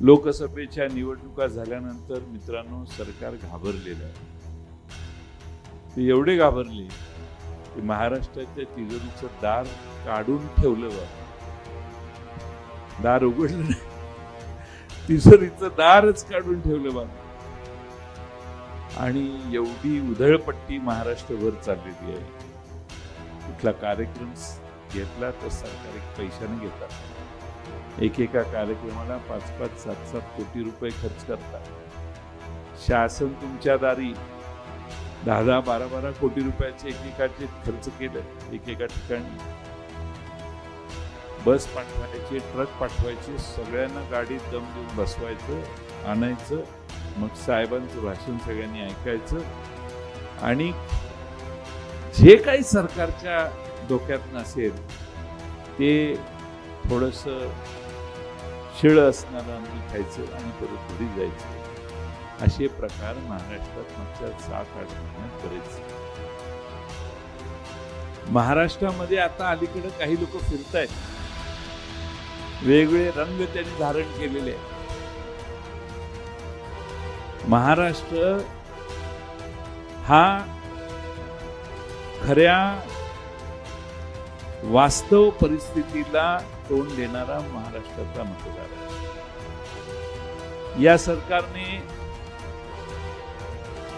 लोकसभेच्या निवडणुका झाल्यानंतर मित्रांनो सरकार घाबरलेलं आहे. ते एवढे घाबरले की महाराष्ट्राच्या तिजोरीचं दार काढून ठेवलं बा. दार उघडलं नाही. तिजोरीचं दारच काढून ठेवलं बा. आणि एवढी उधळपट्टी महाराष्ट्रभर चाललेली आहे. कुठला कार्यक्रम घेतला तर सरकार एक पैशाने घेतात. एकेका कार्यक्रमाला पाच पाच सात सात कोटी रुपये खर्च करतात. शासन तुमच्या दारी दहा दहा बारा बारा कोटी रुपयाचे एकेकाचे खर्च केलं एकेका ठिकाणी. बस पाठवायचे ट्रक पाठवायचे सगळ्यांना गाडीत दम देऊन बसवायचं आणायचं मग साहेबांचं भाषण सगळ्यांनी ऐकायचं आणि जे काही सरकारच्या डोक्यात नसेल ते थोडस शिळ असणारं अन्न खायचं आणि परत घरी जायचं. असे प्रकार महाराष्ट्रात मागच्या सात आठ महिन्यात बरेच. महाराष्ट्रामध्ये आता अलीकडे काही लोक फिरत आहेत वेगवेगळे रंग त्यांनी धारण केलेले आहेत. महाराष्ट्र हा खऱ्या वास्तव परिस्थितीला तोंड देणारा महाराष्ट्राचा मतदार आहे. या सरकारने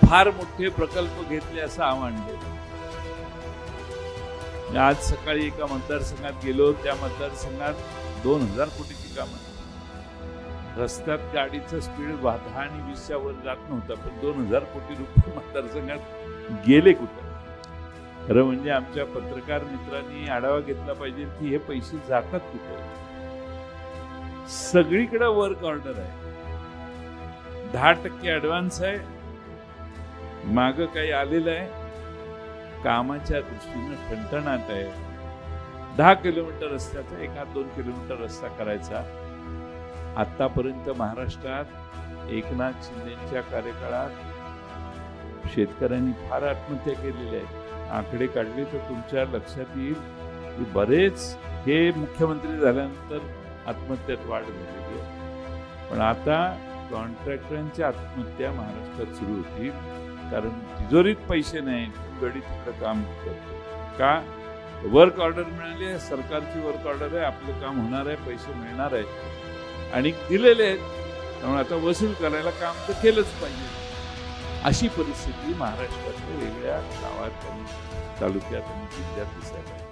फार मोठे प्रकल्प घेतले असं आव्हान दिलं. मी आज सकाळी एका मतदारसंघात गेलो त्या मतदारसंघात दोन हजार कोटीची कामं रस्त्यात गाडीचं स्पीड दहा आणि वीसच्या वर जात नव्हता पण दोन हजार कोटी रुपये मतदारसंघात गेले कुठं? खरं म्हणजे आमच्या पत्रकार मित्रांनी आढावा घेतला पाहिजे की हे पैसे जातात कुठे? सगळीकडे वर्क ऑर्डर आहे. दहा टक्के ऍडव्हान्स आहे. माग काही आलेलं आहे. कामाच्या दृष्टीनं ठणठणाट आहे. दहा किलोमीटर रस्त्याचा एका दोन किलोमीटर रस्ता करायचा. आतापर्यंत महाराष्ट्रात एकनाथ शिंदेच्या कार्यकाळात शेतकऱ्यांनी फार आत्महत्या केलेल्या आहेत आकडे काढले तर तुमच्या लक्षात येईल की बरेच हे मुख्यमंत्री झाल्यानंतर आत्महत्यात वाढ झालेली आहे. पण आता कॉन्ट्रॅक्टरांच्या आत्महत्या महाराष्ट्रात सुरू होती. कारण तिजोरीत पैसे नाही गडी तिकडं काम करतो का? वर्क ऑर्डर मिळाली आहे सरकारची वर्क ऑर्डर आहे आपलं काम होणार आहे पैसे मिळणार आहे. आणि दिलेले आहेत. त्यामुळे आता वसूल करायला काम तर केलंच पाहिजे. अशी परिस्थिती महाराष्ट्रातल्या वेगळ्या गावात आणि तालुक्यात आणि जिल्ह्यात दिसायला